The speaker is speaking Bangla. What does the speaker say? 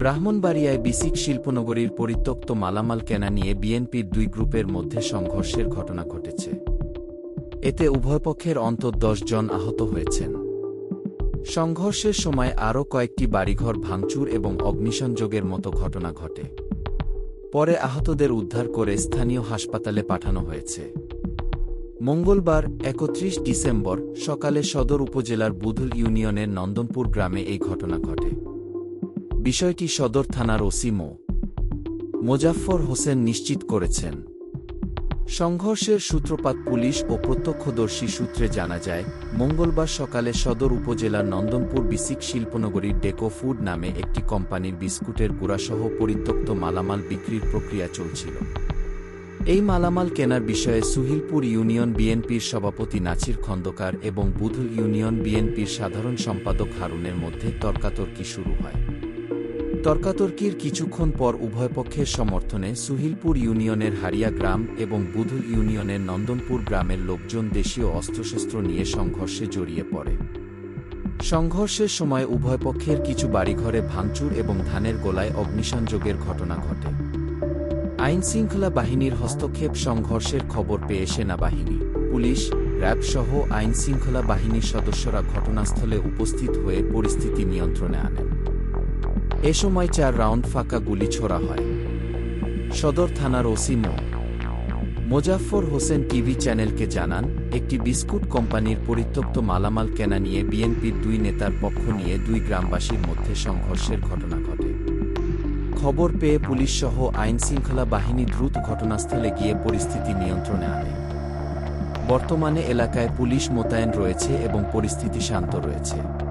ব্রাহ্মণবাড়িয়ায় বিসিক শিল্পনগরীর পরিত্যক্ত মালামাল কেনা নিয়ে বিএনপির দুই গ্রুপের মধ্যে সংঘর্ষের ঘটনা ঘটেছে। এতে উভয় পক্ষের অন্তত জন আহত হয়েছেন। সংঘর্ষের সময় আরও কয়েকটি বাড়িঘর ভাঙচুর এবং অগ্নিসংযোগের মতো ঘটনা ঘটে। পরে আহতদের উদ্ধার করে স্থানীয় হাসপাতালে পাঠানো হয়েছে। মঙ্গলবার, একত্রিশ ডিসেম্বর, সকালে সদর উপজেলার বুধুল ইউনিয়নের নন্দনপুর গ্রামে এই ঘটনা ঘটে। বিষয়টি সদর থানার ওসি মো. হোসেন নিশ্চিত করেছেন। সংঘর্ষের সূত্রপাত পুলিশ ও প্রত্যক্ষদর্শী সূত্রে জানা যায়, মঙ্গলবার সকালে সদর উপজেলার নন্দনপুর বিসিক শিল্পনগরীর ডেকো ফুড নামে একটি কোম্পানির বিস্কুটের গুঁড়াসহ পরিত্যক্ত মালামাল বিক্রির প্রক্রিয়া চলছিল। এই মালামাল কেনার বিষয়ে সুহিলপুর ইউনিয়ন বিএনপির সভাপতি নাছির খন্দকার এবং বুধুল ইউনিয়ন বিএনপির সাধারণ সম্পাদক হারুনের মধ্যে তর্কাতর্কি শুরু হয়। তর্কাতর্কির কিছুক্ষণ পর উভয় পক্ষের সমর্থনে সুহিলপুর ইউনিয়নের হারিয়া গ্রাম এবং বুধুল ইউনিয়নের নন্দনপুর গ্রামের লোকজন দেশীয় অস্ত্রশস্ত্র নিয়ে সংঘর্ষে জড়িয়ে পড়ে। সংঘর্ষের সময় উভয় পক্ষের কিছু বাড়িঘরে ভাঙচুর এবং ধানের গোলায় অগ্নিসংযোগের ঘটনা ঘটে। আইনশৃঙ্খলা বাহিনীর হস্তক্ষেপ সংঘর্ষের খবর পেয়ে সেনাবাহিনী, পুলিশ, র্যাবসহ আইনশৃঙ্খলা বাহিনীর সদস্যরা ঘটনাস্থলে উপস্থিত হয়ে পরিস্থিতি নিয়ন্ত্রণে আনেন। এ সময় চার রাউন্ড ফাঁকা গুলি ছোড়া হয়। সদর থানার ওসি মো। মোজাফফর হোসেন টিভি চ্যানেলকে জানান, একটি বিস্কুট কোম্পানির পরিত্যক্ত মালামাল কেনা নিয়ে বিএনপির দুই নেতার পক্ষ নিয়ে দুই গ্রামবাসীর মধ্যে সংঘর্ষের ঘটনা ঘটে। খবর পেয়ে পুলিশসহ আইনশৃঙ্খলা বাহিনী দ্রুত ঘটনাস্থলে গিয়ে পরিস্থিতি নিয়ন্ত্রণে আনে। বর্তমানে এলাকায় পুলিশ মোতায়েন রয়েছে এবং পরিস্থিতি শান্ত রয়েছে।